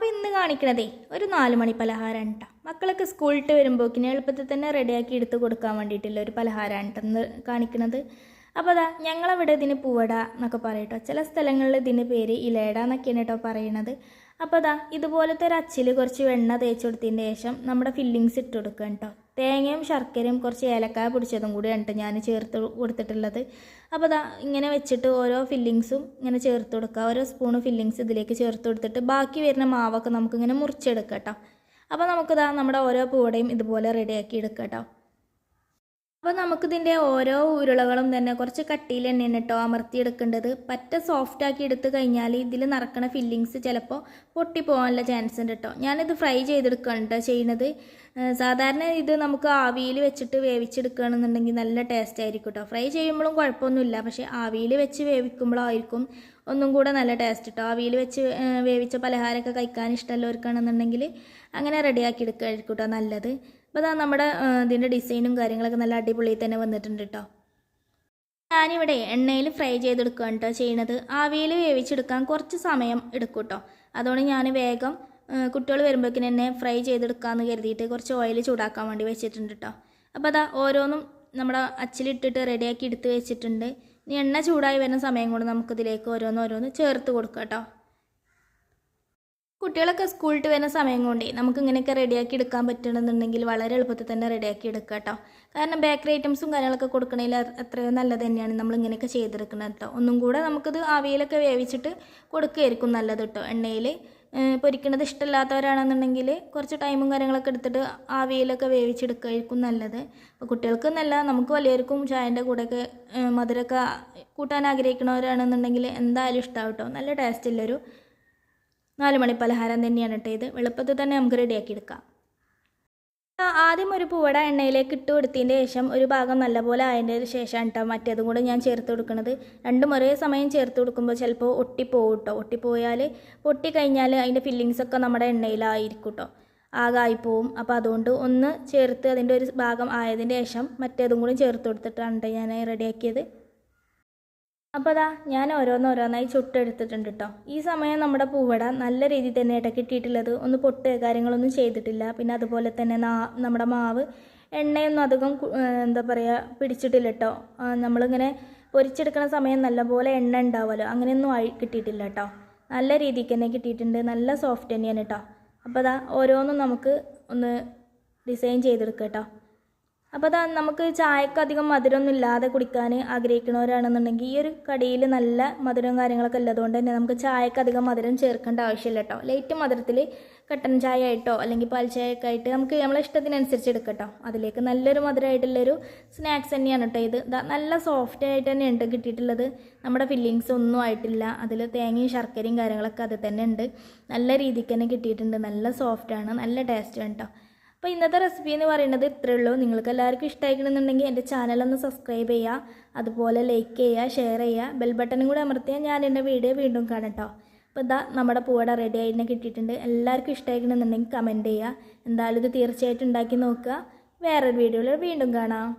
അപ്പോൾ ഇന്ന് കാണിക്കണതേ ഒരു നാല് മണി പലഹാരമാണ് കേട്ടോ മക്കളൊക്കെ സ്കൂളിട്ട് വരുമ്പോക്കിന് എളുപ്പത്തിൽ തന്നെ റെഡിയാക്കി എടുത്ത് കൊടുക്കാൻ വേണ്ടിയിട്ടുള്ള ഒരു പലഹാരമാണ് ട്ടോ ഇന്ന് കാണിക്കണത്. അപ്പോൾ അതാ ഞങ്ങളവിടെ ഇതിന് പൂവട എന്നൊക്കെ പറയട്ടോ ചില സ്ഥലങ്ങളിൽ ഇതിന് പേര് ഇലയട എന്നൊക്കെയാണ് കേട്ടോ പറയണത്. അപ്പോൾ അതാ ഇതുപോലത്തെ ഒരു അച്ചിൽ കുറച്ച് വെണ്ണ തേച്ച് കൊടുത്തതിന് ശേഷം നമ്മുടെ ഫില്ലിങ്സ് ഇട്ട് കൊടുക്കുക കേട്ടോ. തേങ്ങയും ശർക്കരയും കുറച്ച് ഏലക്കായ പിടിച്ചതും കൂടി ഉണ്ട് ഞാൻ ചേർത്ത് കൊടുത്തിട്ടുള്ളത്. അപ്പോൾ അതാ ഇങ്ങനെ വെച്ചിട്ട് ഓരോ ഫില്ലിങ്സും ഇങ്ങനെ ചേർത്ത് കൊടുക്കുക. ഓരോ സ്പൂണ് ഫില്ലിങ്സ് ഇതിലേക്ക് ചേർത്ത് കൊടുത്തിട്ട് ബാക്കി വരുന്ന മാവൊക്കെ നമുക്കിങ്ങനെ മുറിച്ചെടുക്കാം കേട്ടോ. അപ്പോൾ നമുക്കിതാ നമ്മുടെ ഓരോ പൂടയും ഇതുപോലെ റെഡിയാക്കി എടുക്കാം കേട്ടോ. അപ്പോൾ നമുക്കിതിന്റെ ഓരോ ഉരുളകളും തന്നെ കുറച്ച് കട്ടിയിൽ തന്നെയാണ് കേട്ടോ അമർത്തിയെടുക്കേണ്ടത് പറ്റ സോഫ്റ്റ് ആക്കി എടുത്തു കഴിഞ്ഞാൽ ഇതിൽ നിറക്കണ ഫില്ലിങ്സ് ചിലപ്പോൾ പൊട്ടിപ്പോകാനുള്ള ചാൻസ് ഉണ്ട് കേട്ടോ ഞാനിത് ഫ്രൈ ചെയ്തെടുക്കുകയാണ് കേട്ടോ ചെയ്യുന്നത്. സാധാരണ ഇത് നമുക്ക് ആവിയിൽ വെച്ചിട്ട് വേവിച്ചെടുക്കുകയാണെന്നുണ്ടെങ്കിൽ നല്ല ടേസ്റ്റ് ആയിരിക്കും കേട്ടോ ഫ്രൈ ചെയ്യുമ്പോഴും കുഴപ്പമൊന്നുമില്ല പക്ഷേ ആവിയിൽ വെച്ച് വേവിക്കുമ്പോഴായിരിക്കും ഒന്നും കൂടെ നല്ല ടേസ്റ്റ് കേട്ടോ ആവിയിൽ വെച്ച് വേവിച്ച പലഹാരമൊക്കെ കഴിക്കാൻ ഇഷ്ടമുള്ളവർക്കാണെന്നുണ്ടെങ്കിൽ അങ്ങനെ റെഡിയാക്കി എടുക്കുകയായിരിക്കും കേട്ടോ നല്ലത്. അപ്പോൾ അതാ നമ്മുടെ ഇതിന്റെ ഡിസൈനും കാര്യങ്ങളൊക്കെ നല്ല അടിപൊളി തന്നെ വന്നിട്ടുണ്ട് കേട്ടോ ഞാനിവിടെ എണ്ണയിൽ ഫ്രൈ ചെയ്തെടുക്കുകയാണ് കേട്ടോ ചെയ്യണത്. ആവിയിൽ വേവിച്ചെടുക്കാൻ കുറച്ച് സമയം എടുക്കും കേട്ടോ അതുകൊണ്ട് ഞാൻ വേഗം കുട്ടികൾ വരുമ്പോഴേക്കിന് എന്നെ ഫ്രൈ ചെയ്തെടുക്കാമെന്ന് കരുതിയിട്ട് കുറച്ച് ഓയിൽ ചൂടാക്കാൻ വേണ്ടി വെച്ചിട്ടുണ്ട് കേട്ടോ അപ്പോൾ അതാ ഓരോന്നും നമ്മുടെ അച്ചിലിട്ടിട്ട് റെഡിയാക്കി എടുത്ത് വെച്ചിട്ടുണ്ട്. ഇനി എണ്ണ ചൂടായി വരുന്ന സമയം കൊണ്ട് നമുക്കിതിലേക്ക് ഓരോന്ന് ഓരോന്ന് ചേർത്ത് കൊടുക്കാം കേട്ടോ കുട്ടികളൊക്കെ സ്കൂളിൽ വരുന്ന സമയം കൊണ്ടേ നമുക്ക് ഇങ്ങനെയൊക്കെ റെഡിയാക്കി എടുക്കാൻ പറ്റണമെന്നുണ്ടെങ്കിൽ വളരെ എളുപ്പത്തിൽ തന്നെ റെഡിയാക്കി എടുക്കുക കേട്ടോ. കാരണം ബേക്കറി ഐറ്റംസും കാര്യങ്ങളൊക്കെ കൊടുക്കണതിൽ അത്രയും നല്ലത് തന്നെയാണ് നമ്മൾ ഇങ്ങനെയൊക്കെ ചെയ്തെടുക്കുന്നത് കേട്ടോ. ഒന്നും കൂടെ നമുക്കിത് ആവിയിലൊക്കെ വേവിച്ചിട്ട് കൊടുക്കുകയായിരിക്കും നല്ലത് കേട്ടോ. എണ്ണയിൽ പൊരിക്കണത് ഇഷ്ടമില്ലാത്തവരാണെന്നുണ്ടെങ്കിൽ കുറച്ച് ടൈമും കാര്യങ്ങളൊക്കെ എടുത്തിട്ട് ആവിയിലൊക്കെ വേവിച്ചെടുക്കുകയായിരിക്കും നല്ലത്. അപ്പോൾ കുട്ടികൾക്ക് നല്ല നമുക്ക് വലിയവർക്കും ചായന്റെ കൂടെയൊക്കെ മധുരമൊക്കെ കൂട്ടാൻ ആഗ്രഹിക്കണവരാണെന്നുണ്ടെങ്കിൽ എന്തായാലും ഇഷ്ടമാവും കേട്ടോ. നല്ല ടേസ്റ്റുള്ളൊരു നാല് മണി പലഹാരം തന്നെയാണ് കേട്ടോ ഇത് എളുപ്പത്തിൽ തന്നെ നമുക്ക് റെഡിയാക്കി എടുക്കാം. ആദ്യം ഒരു പൂവട എണ്ണയിലേക്ക് ഇട്ട് കൊടുത്തതിന്റെ ശേഷം ഒരു ഭാഗം നല്ലപോലെ ആയതിന്റെ ശേഷം കേട്ടോ മറ്റേതും കൂടെ ഞാൻ ചേർത്ത് കൊടുക്കുന്നത്. രണ്ടും ഒരേ സമയം ചേർത്ത് കൊടുക്കുമ്പോൾ ചിലപ്പോൾ ഒട്ടിപ്പോവും കേട്ടോ. ഒട്ടിപ്പോയാൽ പൊട്ടിക്കഴിഞ്ഞാൽ അതിന്റെ ഫില്ലിങ്സൊക്കെ നമ്മുടെ എണ്ണയിലായിരിക്കും കേട്ടോ. ആകായിപ്പോവും അപ്പോൾ അതുകൊണ്ട് ഒന്ന് ചേർത്ത് അതിന്റെ ഒരു ഭാഗം ആയതിന്റെ ശേഷം മറ്റേതും കൂടി ചേർത്ത് കൊടുത്തിട്ടാണ് ഞാൻ റെഡിയാക്കിയത് അപ്പോൾ അതാ ഞാൻ ഓരോന്നോരോന്നായി ചുട്ടെടുത്തിട്ടുണ്ട് കേട്ടോ ഈ സമയം നമ്മുടെ പൂവട നല്ല രീതിയിൽ തന്നെ ഇട കിട്ടിയിട്ടുള്ളത്. ഒന്ന് പൊട്ട് കാര്യങ്ങളൊന്നും ചെയ്തിട്ടില്ല. പിന്നെ അതുപോലെ തന്നെ നമ്മുടെ മാവ് എണ്ണയൊന്നും അധികം എന്താ പറയുക പിടിച്ചിട്ടില്ല കേട്ടോ നമ്മളിങ്ങനെ പൊരിച്ചെടുക്കുന്ന സമയം നല്ലപോലെ എണ്ണ ഉണ്ടാവുമല്ലോ അങ്ങനെയൊന്നും ആയി കിട്ടിയിട്ടില്ല കേട്ടോ നല്ല രീതിക്ക് തന്നെ കിട്ടിയിട്ടുണ്ട്. നല്ല സോഫ്റ്റ് തന്നെയാണ് കേട്ടോ. അപ്പോൾ അതാ ഓരോന്നും നമുക്ക് ഒന്ന് ഡിസൈൻ ചെയ്തെടുക്കാം കേട്ടോ അപ്പോൾ അതാ നമുക്ക് ചായക്ക് അധികം മധുരമൊന്നും ഇല്ലാതെ കുടിക്കാൻ ആഗ്രഹിക്കുന്നവരാണെന്നുണ്ടെങ്കിൽ ഈ ഒരു കടിയിൽ നല്ല മധുരവും കാര്യങ്ങളൊക്കെ ഉള്ളതുകൊണ്ട് തന്നെ നമുക്ക് ചായക്ക് അധികം മധുരം ചേർക്കേണ്ട ആവശ്യമില്ല കേട്ടോ. ലൈറ്റ് മധുരത്തിൽ കട്ടൻ ചായ ആയിട്ടോ അല്ലെങ്കിൽ പാൽ ചായയൊക്കെ ആയിട്ട് നമുക്ക് നമ്മളെ ഇഷ്ടത്തിനനുസരിച്ച് എടുക്കട്ടോ. അതിലേക്ക് നല്ലൊരു മധുരമായിട്ടുള്ളൊരു സ്നാക്സ് തന്നെയാണ് കേട്ടോ ഇത്. നല്ല സോഫ്റ്റ് ആയിട്ട് തന്നെയുണ്ട് കിട്ടിയിട്ടുള്ളത്. നമ്മുടെ ഫില്ലിങ്സ് ഒന്നും ആയിട്ടില്ല. അതിൽ തേങ്ങയും ശർക്കരയും കാര്യങ്ങളൊക്കെ അത് തന്നെ ഉണ്ട്. നല്ല രീതിക്ക് തന്നെ കിട്ടിയിട്ടുണ്ട്. നല്ല സോഫ്റ്റാണ് നല്ല ടേസ്റ്റാണ് കേട്ടോ. അപ്പോൾ ഇന്നത്തെ റെസിപ്പി എന്ന് പറയുന്നത് ഇത്രയേ ഉള്ളൂ. നിങ്ങൾക്ക് എല്ലാവർക്കും ഇഷ്ടമായിക്കണമെന്നുണ്ടെങ്കിൽ എന്റെ ചാനലൊന്ന് സബ്സ്ക്രൈബ് ചെയ്യുക. അതുപോലെ ലൈക്ക് ചെയ്യുക ഷെയർ ചെയ്യുക. ബെൽ ബട്ടണും കൂടെ അമർത്തിയാൽ ഞാൻ എന്റെ വീഡിയോ വീണ്ടും കാണാം കേട്ടോ അപ്പോൾ ഇതാ നമ്മുടെ പൂവട റെഡി ആയിട്ട് കിട്ടിയിട്ടുണ്ട്. എല്ലാവർക്കും ഇഷ്ടമായിക്കണമെന്നുണ്ടെങ്കിൽ കമന്റ് ചെയ്യുക. എന്തായാലും ഇത് തീർച്ചയായിട്ടും ഉണ്ടാക്കി നോക്കുക. വേറൊരു വീഡിയോയിൽ വീണ്ടും കാണാം.